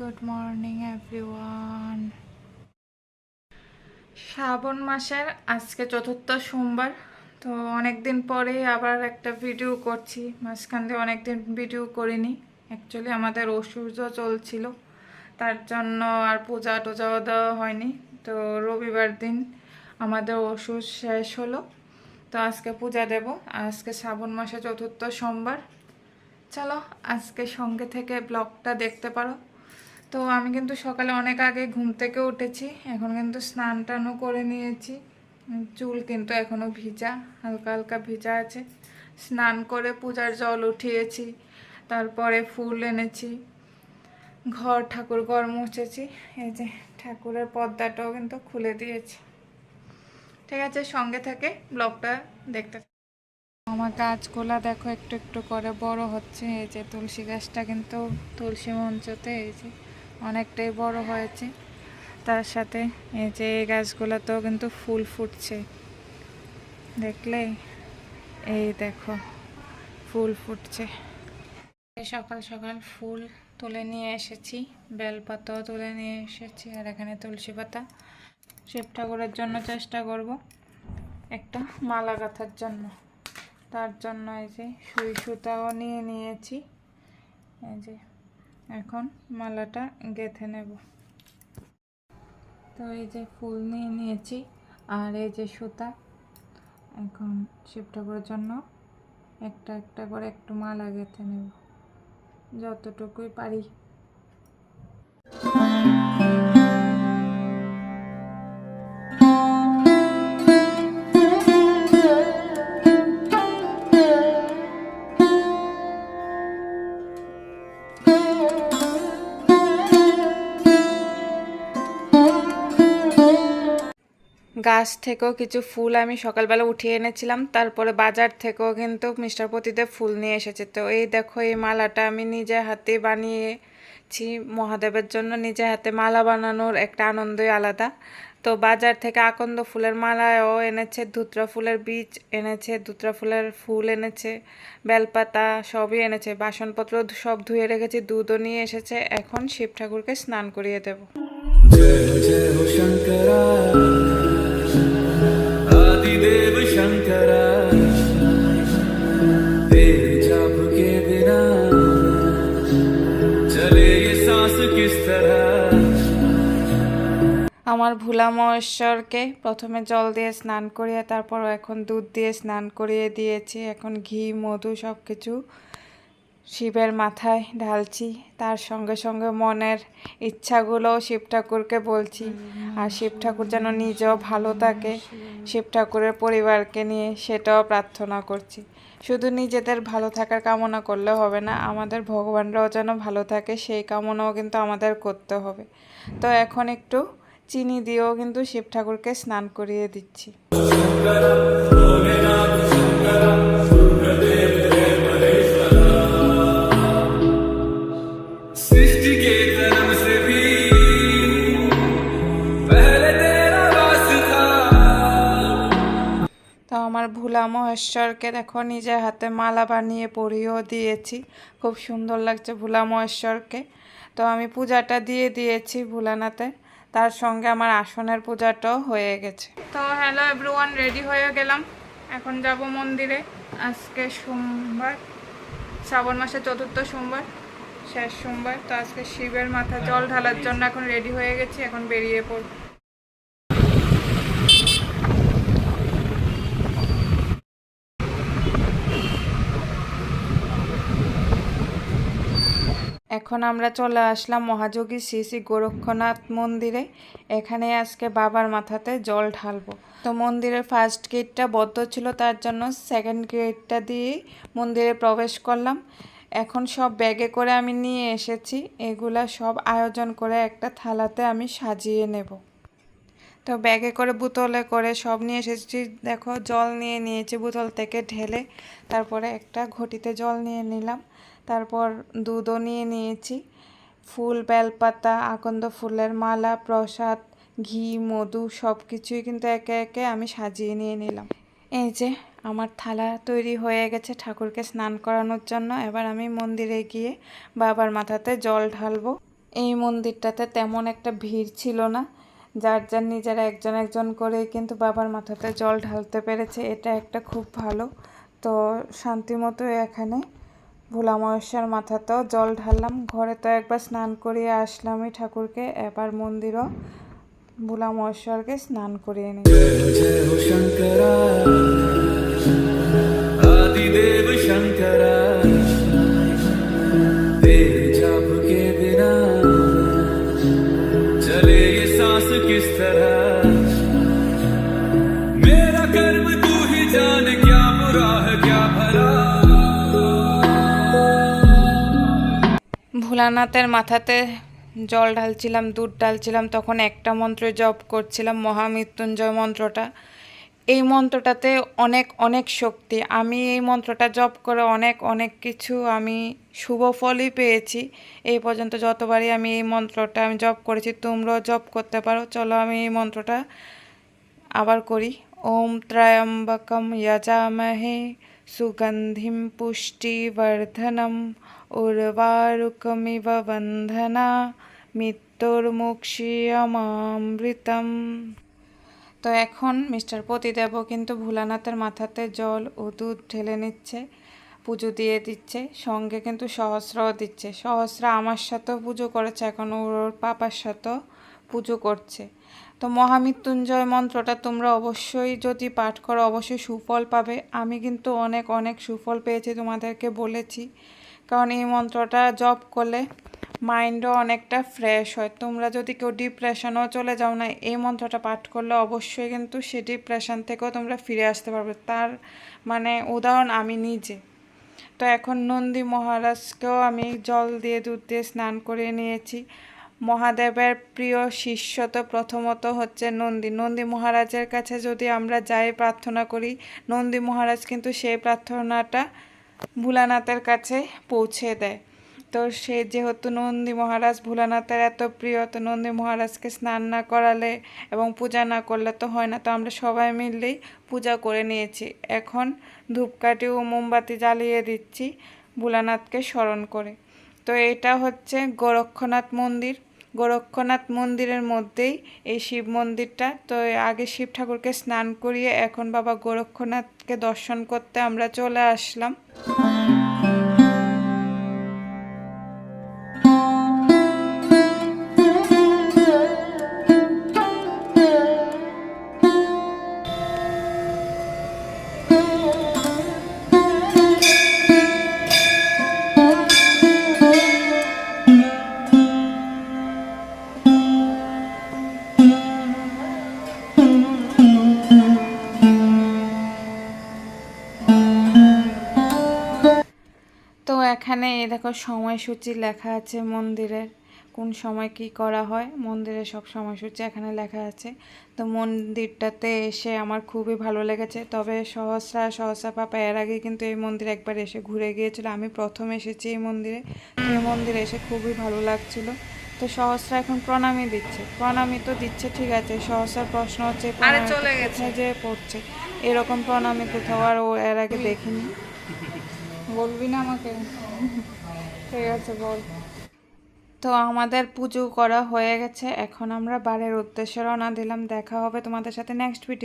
Good morning everyone শ্রাবণ মাসের আজকে চতুর্থ সোমবার, তো অনেক দিন পরে আবার একটা ভিডিও করছি। মাঝখান দিয়ে অনেক দিন ভিডিও করিনি। অ্যাকচুয়ালি আমাদের অসুস্থ চলছিল, তার জন্য আর পূজা টুজাও দেওয়া হয়নি। তো রবিবার দিন আমাদের ওষুধ শেষ হলো, তো আজকে পূজা দেব। আজকে শ্রাবণ মাসে চতুর্থ সোমবার। চলো আজকে সঙ্গে থেকে ব্লগটা দেখতে পারো। তো আমি কিন্তু সকালে অনেক আগে ঘুম থেকে উঠেছি। এখন কিন্তু স্নান টানও করে নিয়েছি। চুল কিন্তু এখনও ভিজা, হালকা হালকা ভিজা আছে। স্নান করে পূজার জল উঠিয়েছি, তারপরে ফুল এনেছি। ঘর, ঠাকুর ঘর মুছেছি। এই যে ঠাকুরের পর্দাটাও কিন্তু খুলে দিয়েছি। ঠিক আছে, সঙ্গে থেকে ব্লগটা দেখতে আমার গাছগুলা দেখো, একটু একটু করে বড় হচ্ছে। এই যে তুলসী গাছটা কিন্তু তুলসী মঞ্চতে, এই যে অনেকটাই বড় হয়েছে। তার সাথে এই যে এই গাছগুলোতেও কিন্তু ফুল ফুটছে। দেখলে? এই দেখো, ফুল ফুটছে। সকাল সকাল ফুল তুলে নিয়ে এসেছি, বেলপাতাও তুলে নিয়ে এসেছি, আর এখানে তুলসী পাতা। শিব ঠাকুরের জন্য চেষ্টা করব একটা মালা গাঁথার জন্য। তার জন্য এই যে সুই সুতাও নিয়ে নিয়েছি। এই যে এখন মালাটা গেঁথে নেব। তো এই যে ফুল নিয়ে নিয়েছি আর এই যে সুতা, এখন শিব ঠাকুরের জন্য একটা একটা করে একটু মালা গেঁথে নেব। যতটুকুই পারি। গাছ থেকেও কিছু ফুল আমি সকালবেলা উঠিয়ে এনেছিলাম। তারপরে বাজার থেকেও কিন্তু মিস্টার পতিদেব ফুল নিয়ে এসেছে। তো এই দেখো, এই মালাটা আমি নিজে হাতে বানিয়েছি। মহাদেবের জন্য নিজে হাতে মালা বানানোর একটা আনন্দই আলাদা। তো বাজার থেকে আকন্দ ফুলের মালাও এনেছে, ধুতরা ফুলের বীজ এনেছে, ধুতরা ফুলের ফুল এনেছে, বেলপাতা সবই এনেছে। বাসনপত্র সব ধুয়ে রেখেছি, দুধও নিয়ে এসেছে। এখন শিব ঠাকুরকে স্নান করিয়ে দেবো। জয় আমার ভোলা মহেশ্বরকে প্রথমে জল দিয়ে স্নান করিয়ে তারপর এখন দুধ দিয়ে স্নান করিয়ে দিয়েছি, এখন ঘি, মধু সব কিছু শিবের মাথায় ঢালছি, তার সঙ্গে সঙ্গে মনের ইচ্ছাগুলোও শিব ঠাকুরকে বলছি। আর শিব ঠাকুর যেন নিজেও ভালো থাকে, শিব ঠাকুরের পরিবারকে নিয়ে সেটাও প্রার্থনা করছি। শুধু নিজেদের ভালো থাকার কামনা করলে হবে না, আমাদের ভগবানরাও যেন ভালো থাকে, সেই কামনাও কিন্তু আমাদের করতে হবে। তো এখন একটু চিনি দিয়েও কিন্তু শিব ঠাকুরকে স্নান করিয়ে দিচ্ছি। আমার ভোলা মহেশ্বরকে দেখো, নিজের হাতে মালা বানিয়ে পরিয়েও দিয়েছি। খুব সুন্দর লাগছে ভোলা মহেশ্বরকে। তো আমি পূজাটা দিয়ে দিয়েছি ভোলানাথে। তার সঙ্গে আমার আসনের পূজাটাও হয়ে গেছে। তো হ্যালো এভরিওয়ান, রেডি হয়ে গেলাম। এখন যাব মন্দিরে। আজকে সোমবার, শ্রাবণ মাসের চতুর্থ সোমবার, শেষ সোমবার। তো আজকে শিবের মাথা জল ঢালার জন্য এখন রেডি হয়ে গেছি, এখন বেরিয়ে পড়ব। এখন আমরা চলে আসলাম মহাযোগী শ্রী শ্রী গোরক্ষনাথ মন্দিরে। এখানে আজকে বাবার মাথাতে জল ঢালবো। তো মন্দিরের ফার্স্ট গেটটা বদ্ধ ছিল, তার জন্য সেকেন্ড গেটটা দিয়ে মন্দিরে প্রবেশ করলাম। এখন সব ব্যাগে করে আমি নিয়ে এসেছি। এগুলা সব আয়োজন করে একটা থালাতে আমি সাজিয়ে নেব। তো ব্যাগে করে বোতলে করে সব নিয়ে এসেছি। দেখো, জল নিয়ে নিয়েছি বোতল থেকে ঢেলে। তারপরে একটা ঘটিতে জল নিয়ে নিলাম। তারপর দুধও নিয়ে নিয়েছি। ফুল, বেলপাতা, আকন্দ ফুলের মালা, প্রসাদ, ঘি, মধু সব কিছুই কিন্তু একে একে আমি সাজিয়ে নিয়ে নিলাম। এই যে আমার থালা তৈরি হয়ে গেছে ঠাকুরকে স্নান করানোর জন্য। এবার আমি মন্দিরে গিয়ে বাবার মাথাতে জল ঢালবো। এই মন্দিরটাতে তেমন একটা ভিড় ছিল না। যার যার নিজেরা একজন একজন করে কিন্তু বাবার মাথাতে জল ঢালতে পেরেছে, এটা একটা খুব ভালো। তো শান্তিমতো এখানে ভোলা মহেশ্যার মাথাতেও জল ঢাললাম। ঘরে তো একবার স্নান করিয়ে আসলামই ঠাকুরকে, এবার মন্দিরও ভোলা মহেশ্বরকে স্নান করিয়ে নি শঙ্করা। चले ये सांस किस तरह मेरा कर्म तू ही जान क्या बुरा है क्या भला ভোলানাথের মাথাতে জল ঢালছিলাম দুধ ঢালছিলাম তখন একটা মন্ত্র জপ করছিলাম মহামৃত্যুঞ্জয় মন্ত্রটা এই মন্ত্রটাতে অনেক অনেক শক্তি। আমি এই মন্ত্রটা জপ করে অনেক অনেক কিছু আমি শুভ ফলই পেয়েছি। এই পর্যন্ত যতবারই আমি এই মন্ত্রটা আমি জপ করেছি, তোমরাও জপ করতে পারো। চলো আমি এই মন্ত্রটা আবার করি। ওম ত্রয়ম্বকম যজামহে সুগন্ধিম পুষ্টিবর্ধনম উর্বারুকমিব বন্ধনা মৃত্যুর্মুক্ষীয়মামৃতম তো এখন মিস্টার পতিদেবও কিন্তু ভোলানাথের মাথাতে জল ও দুধ ঢেলে নিচ্ছে, পুজো দিয়ে দিচ্ছে, সঙ্গে কিন্তু সহস্রও দিচ্ছে। সহস্র আমার সাথেও পুজো করেছে, এখন ওর ওর পাপার সাথেও পুজো করছে। তো মহামৃত্যুঞ্জয় মন্ত্রটা তোমরা অবশ্যই যদি পাঠ করো, অবশ্যই সুফল পাবে। আমি কিন্তু অনেক অনেক সুফল পেয়েছি তোমাদেরকে বলেছি। কারণ এই মন্ত্রটা জপ করলে মাইন্ডও অনেকটা ফ্রেশ হয়। তোমরা যদি কেউ ডিপ্রেশনও চলে যাও না, এই মন্ত্রটা পাঠ করলে অবশ্যই কিন্তু সে ডিপ্রেশন থেকেও তোমরা ফিরে আসতে পারবে। তার মানে উদাহরণ আমি নিজে। তো এখন নন্দী মহারাজকেও আমি জল দিয়ে, দুধ দিয়ে স্নান করিয়ে নিয়েছি। মহাদেবের প্রিয় শিষ্য তো প্রথমত হচ্ছে নন্দী। নন্দী মহারাজের কাছে যদি আমরা যাই প্রার্থনা করি, নন্দী মহারাজ কিন্তু সেই প্রার্থনাটা ভোলানাথের কাছে পৌঁছে দেয়। তো সে যেহেতু নন্দী মহারাজ ভোলানাথের এত প্রিয়, তো নন্দী মহারাজকে স্নান না করালে এবং পূজা না করলে তো হয় না। তো আমরা সবাই মিললেই পূজা করে নিয়েছি। এখন ধূপকাঠি ও মোমবাতি জ্বালিয়ে দিচ্ছি ভোলানাথকে স্মরণ করে। তো এটা হচ্ছে গোরক্ষনাথ মন্দির। গোরক্ষনাথ মন্দিরের মধ্যেই এই শিব মন্দিরটা। তো আগে শিব ঠাকুরকে স্নান করিয়ে এখন বাবা গোরক্ষনাথকে দর্শন করতে আমরা চলে আসলাম। এখানে দেখো সময়সূচি লেখা আছে মন্দিরের। কোন সময় কি করা হয়? মন্দিরে সব সময়সূচি এখানে লেখা আছে। তো মন্দিরটাতে এসে আমার খুবই ভালো লেগেছে। তবে সহস্রা সহস্রা পাপা এর আগে কিন্তু এই মন্দিরে একবার এসে ঘুরে গিয়েছিল। আমি প্রথম এসেছি এই মন্দিরে। এই মন্দিরে এসে খুবই ভালো লাগছিল। তো সহস্রা এখন প্রণামী দিচ্ছে। প্রণামী তো দিচ্ছে ঠিক আছে। সহস্রার প্রশ্ন হচ্ছে চলে কোথায় যে পড়ছে। এরকম প্রণামী কোথাও আর ও এর আগে দেখিনি। বলবি না আমাকে? ঠিক আছে, বল। তো আমাদের পুজো করা হয়ে গেছে, এখন আমরা বাড়ির উদ্দেশ্যে রওনা দিলাম, দেখা হবে তোমাদের সাথে নেক্সট ভিডিও